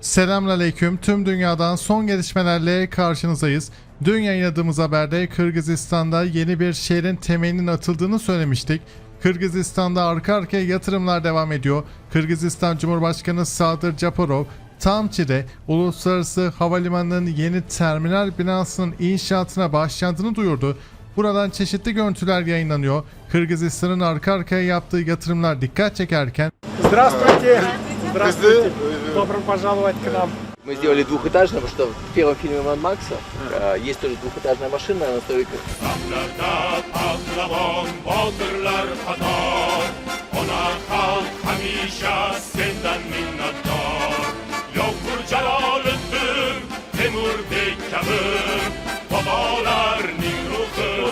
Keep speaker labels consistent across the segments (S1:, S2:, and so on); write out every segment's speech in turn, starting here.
S1: Selamünaleyküm. Tüm dünyadan son gelişmelerle karşınızdayız. Dün yayınladığımız haberde Kırgızistan'da yeni bir şehrin temelinin atıldığını söylemiştik. Kırgızistan'da arka arkaya yatırımlar devam ediyor. Kırgızistan Cumhurbaşkanı Sadır Japarov, Tamçi'de Uluslararası Havalimanı'nın yeni terminal binasının inşaatına başlandığını duyurdu. Buradan çeşitli görüntüler yayınlanıyor. Kırgızistan'ın arka arkaya yaptığı yatırımlar dikkat çekerken
S2: Здравствуйте! Здравствуйте! Добро пожаловать к нам.
S3: Мы сделали двухэтажное, потому что в первом фильме Ман Макса э, есть тоже двухэтажная машина
S4: на столиках.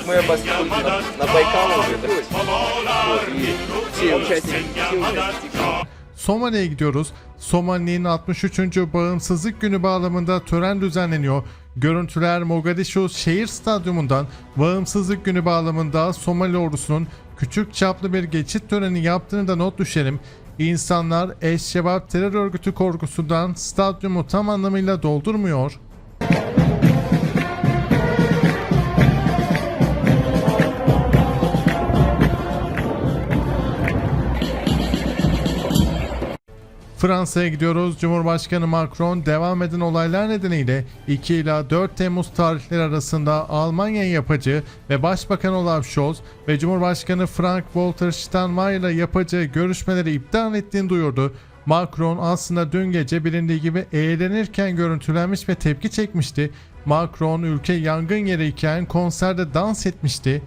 S3: Мы обосновали на, на Байкалове. Вот, и все участники, все участники.
S1: Somali'ye gidiyoruz. Somali'nin 63. Bağımsızlık Günü bağlamında tören düzenleniyor. Görüntüler Mogadishu Şehir Stadyumundan Bağımsızlık Günü bağlamında Somali ordusunun küçük çaplı bir geçit töreni yaptığını da not düşelim. İnsanlar Eşşebab terör örgütü korkusundan stadyumu tam anlamıyla doldurmuyor. Fransa'ya gidiyoruz. Cumhurbaşkanı Macron devam eden olaylar nedeniyle 2 ila 4 Temmuz tarihleri arasında Almanya yapıcı ve Başbakan Olaf Scholz ve Cumhurbaşkanı Frank-Walter Steinmeier ile yapacağı görüşmeleri iptal ettiğini duyurdu. Macron aslında dün gece bilindiği gibi eğlenirken görüntülenmiş ve tepki çekmişti. Macron ülke yangın yeriyken konserde dans etmişti.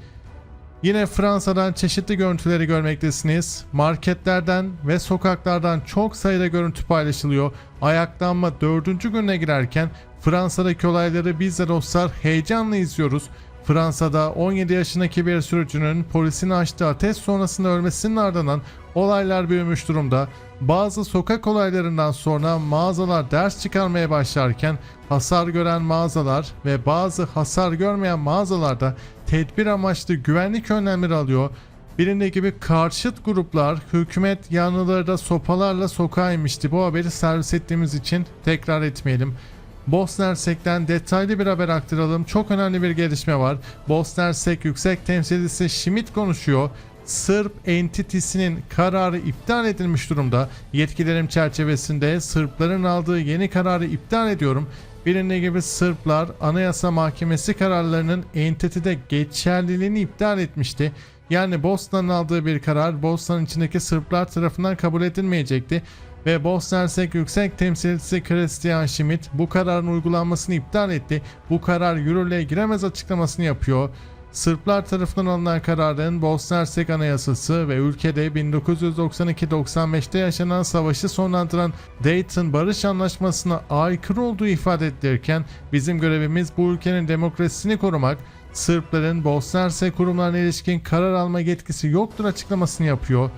S1: Yine Fransa'dan çeşitli görüntüleri görmektesiniz. Marketlerden ve sokaklardan çok sayıda görüntü paylaşılıyor. Ayaklanma dördüncü gününe girerken Fransa'daki olayları biz de dostlar heyecanla izliyoruz. Fransa'da 17 yaşındaki bir sürücünün polisin açtığı ateş sonrasında ölmesinin ardından olaylar büyümüş durumda. Bazı sokak olaylarından sonra mağazalar ders çıkarmaya başlarken hasar gören mağazalar ve bazı hasar görmeyen mağazalarda tedbir amaçlı güvenlik önlemleri alıyor. Bilindiği gibi karşıt gruplar hükümet yanlıları da sopalarla sokağa inmişti. Bu haberi servis ettiğimiz için tekrar etmeyelim. Bosna Hersek'ten detaylı bir haber aktaralım. Çok önemli bir gelişme var. Bosna Hersek Yüksek Temsilcisi Schmidt konuşuyor. Sırp entitisinin kararı iptal edilmiş durumda. Yetkilerim çerçevesinde Sırpların aldığı yeni kararı iptal ediyorum. Bilindiği gibi Sırplar Anayasa Mahkemesi kararlarının entitede geçerliliğini iptal etmişti. Yani Bosna'nın aldığı bir karar Bosna'nın içindeki Sırplar tarafından kabul edilmeyecekti ve Bosna Hersek Yüksek Temsilcisi Christian Schmidt bu kararın uygulanmasını iptal etti. Bu karar yürürlüğe giremez açıklamasını yapıyor. Sırplar tarafından alınan kararın Bosna Hersek Anayasası ve ülkede 1992-95'te yaşanan savaşı sonlandıran Dayton Barış Anlaşması'na aykırı olduğu ifade edilirken bizim görevimiz bu ülkenin demokrasisini korumak, Sırpların Bosna Hersek kurumlarına ilişkin karar alma yetkisi yoktur açıklamasını yapıyor.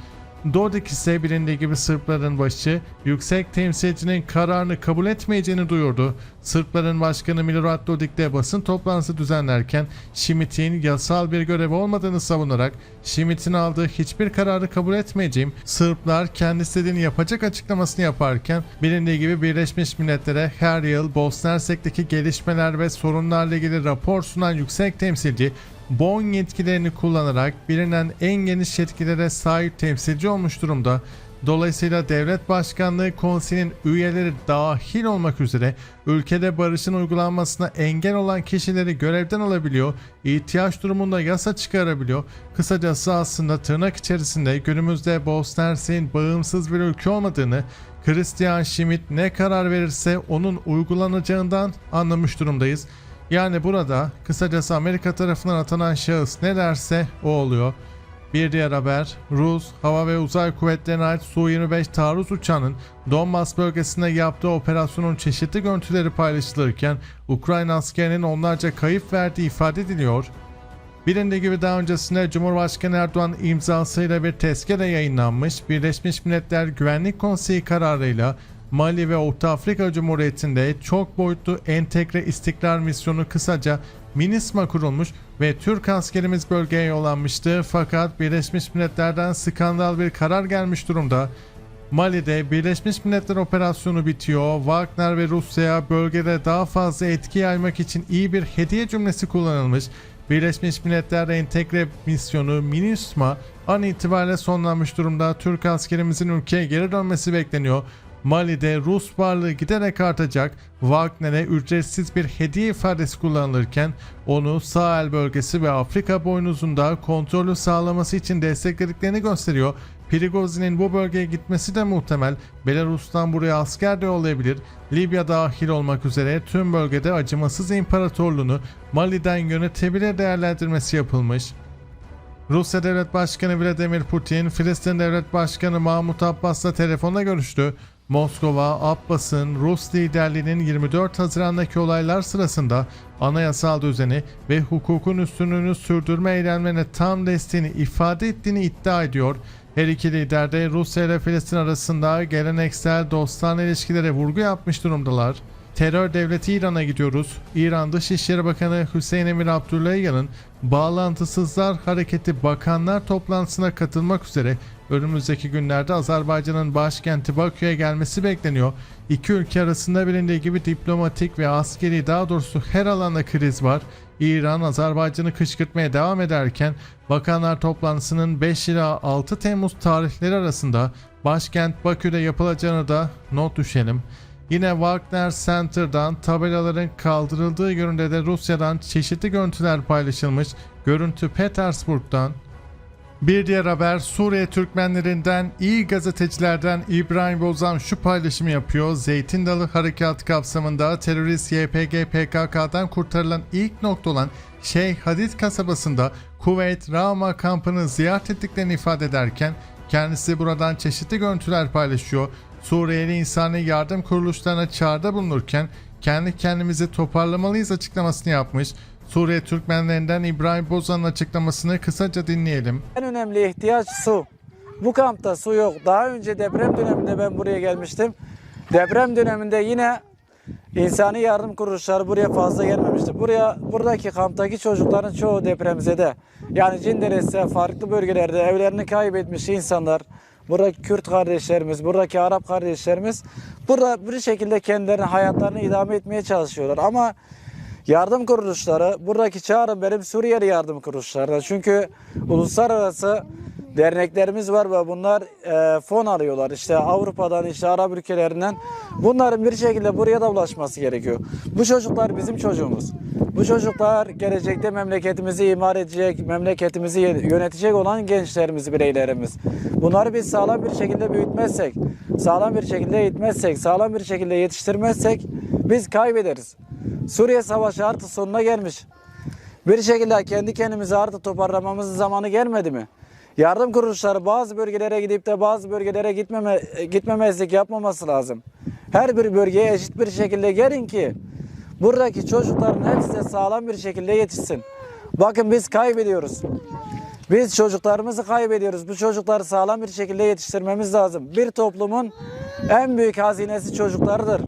S1: Dodik ise bilindiği gibi Sırpların başı yüksek temsilcinin kararını kabul etmeyeceğini duyurdu. Sırpların başkanı Milorad Dodik de basın toplantısı düzenlerken Schmidt'in yasal bir görevi olmadığını savunarak Schmidt'in aldığı hiçbir kararı kabul etmeyeceğim. Sırplar kendi istediğini yapacak açıklamasını yaparken bilindiği gibi Birleşmiş Milletler'e her yıl Bosna Hersek'teki gelişmeler ve sorunlarla ilgili rapor sunan yüksek temsilci Bonn yetkilerini kullanarak bilinen en geniş yetkilere sahip temsilci olmuş durumda. Dolayısıyla Devlet Başkanlığı Konseyi'nin üyeleri dahil olmak üzere ülkede barışın uygulanmasına engel olan kişileri görevden alabiliyor, ihtiyaç durumunda yasa çıkarabiliyor. Kısacası aslında tırnak içerisinde günümüzde Bosna Hersek'in bağımsız bir ülke olmadığını, Christian Schmidt ne karar verirse onun uygulanacağından anlamış durumdayız. Yani burada kısacası Amerika tarafından atanan şahıs ne derse o oluyor. Bir diğer haber Rus Hava ve Uzay Kuvvetleri'ne ait Su-25 taarruz uçağının Donbas bölgesinde yaptığı operasyonun çeşitli görüntüleri paylaşılırken Ukrayna askerinin onlarca kayıp verdiği ifade ediliyor. Bilindiği gibi daha öncesinde Cumhurbaşkanı Erdoğan imzasıyla bir tezkere yayınlanmış Birleşmiş Milletler Güvenlik Konseyi kararıyla Mali ve Orta Afrika Cumhuriyeti'nde çok boyutlu entegre istikrar misyonu kısaca MINISMA kurulmuş ve Türk askerimiz bölgeye yollanmıştı fakat Birleşmiş Milletler'den skandal bir karar gelmiş durumda. Mali'de Birleşmiş Milletler operasyonu bitiyor. Wagner ve Rusya'ya bölgede daha fazla etki yaymak için iyi bir hediye cümlesi kullanılmış. Birleşmiş Milletler Entegre Misyonu MINUSMA an itibariyle sonlanmış durumda. Türk askerimizin ülkeye geri dönmesi bekleniyor. Mali'de Rus varlığı giderek artacak. Wagner'e ücretsiz bir hediye ifadesi kullanılırken onu Sahel bölgesi ve Afrika boynuzunda kontrolü sağlaması için desteklediklerini gösteriyor. Prigozhin'in bu bölgeye gitmesi de muhtemel. Belarus'tan buraya asker de yollayabilir. Libya dahil olmak üzere tüm bölgede acımasız imparatorluğunu Mali'den yönetebilir değerlendirmesi yapılmış. Rusya Devlet Başkanı Vladimir Putin, Filistin Devlet Başkanı Mahmut Abbas'la telefonla görüştü. Moskova, Abbas'ın Rus liderliğinin 24 Haziran'daki olaylar sırasında anayasal düzeni ve hukukun üstünlüğünü sürdürme eylemlerine tam desteğini ifade ettiğini iddia ediyor. Her iki lider de Rusya ile Filistin arasında geleneksel dostane ilişkilere vurgu yapmış durumdalar. Terör devleti İran'a gidiyoruz. İran Dışişleri Bakanı Hüseyin Emir Abdullahiyan'ın Bağlantısızlar Hareketi Bakanlar toplantısına katılmak üzere önümüzdeki günlerde Azerbaycan'ın başkenti Bakü'ye gelmesi bekleniyor. İki ülke arasında bilindiği gibi diplomatik ve askeri daha doğrusu her alanda kriz var. İran Azerbaycan'ı kışkırtmaya devam ederken bakanlar toplantısının 5 ila 6 Temmuz tarihleri arasında başkent Bakü'de yapılacağını da not düşelim. Yine Wagner Center'dan tabelaların kaldırıldığı yönünde de Rusya'dan çeşitli görüntüler paylaşılmış. Görüntü Petersburg'dan. Bir diğer haber Suriye Türkmenlerinden iyi gazetecilerden İbrahim Bozan şu paylaşımı yapıyor. Zeytin Dalı Harekatı kapsamında terörist YPG PKK'dan kurtarılan ilk nokta olan Şeyh Hadid kasabasında Kuveyt Rama kampını ziyaret ettiklerini ifade ederken kendisi buradan çeşitli görüntüler paylaşıyor. Suriyeli insani yardım kuruluşlarına çağrıda bulunurken kendi kendimizi toparlamalıyız açıklamasını yapmış. Suriye Türkmenlerinden İbrahim Bozan'ın açıklamasını kısaca dinleyelim.
S5: En önemli ihtiyaç su. Bu kampta su yok. Daha önce deprem döneminde ben buraya gelmiştim. Deprem döneminde yine insani yardım kuruluşları buraya fazla gelmemişti. Buraya buradaki kamptaki çocukların çoğu depremzede. Yani Cinderes'te farklı bölgelerde evlerini kaybetmiş insanlar. Buradaki Kürt kardeşlerimiz, buradaki Arap kardeşlerimiz burada bir şekilde kendilerinin hayatlarını idame etmeye çalışıyorlar. Ama Yardım kuruluşları, buradaki çağrı benim Suriyeli yardım kuruluşları. Çünkü uluslararası derneklerimiz var ve bunlar e, fon alıyorlar. İşte Avrupa'dan, işte Arap ülkelerinden. Bunların bir şekilde buraya da ulaşması gerekiyor. Bu çocuklar bizim çocuğumuz. Bu çocuklar gelecekte memleketimizi imar edecek, memleketimizi yönetecek olan gençlerimiz, bireylerimiz. Bunları biz sağlam bir şekilde büyütmezsek, sağlam bir şekilde eğitmezsek, sağlam bir şekilde yetiştirmezsek biz kaybederiz. Suriye Savaşı artık sonuna gelmiş. Bir şekilde kendi kendimizi artık toparlamamızın zamanı gelmedi mi? Yardım kuruluşları bazı bölgelere gidip de bazı bölgelere gitmeme, gitmemezlik yapmaması lazım. Her bir bölgeye eşit bir şekilde gelin ki buradaki çocukların hepsi de sağlam bir şekilde yetişsin. Bakın biz kaybediyoruz. Biz çocuklarımızı kaybediyoruz. Bu çocukları sağlam bir şekilde yetiştirmemiz lazım. Bir toplumun en büyük hazinesi çocuklarıdır.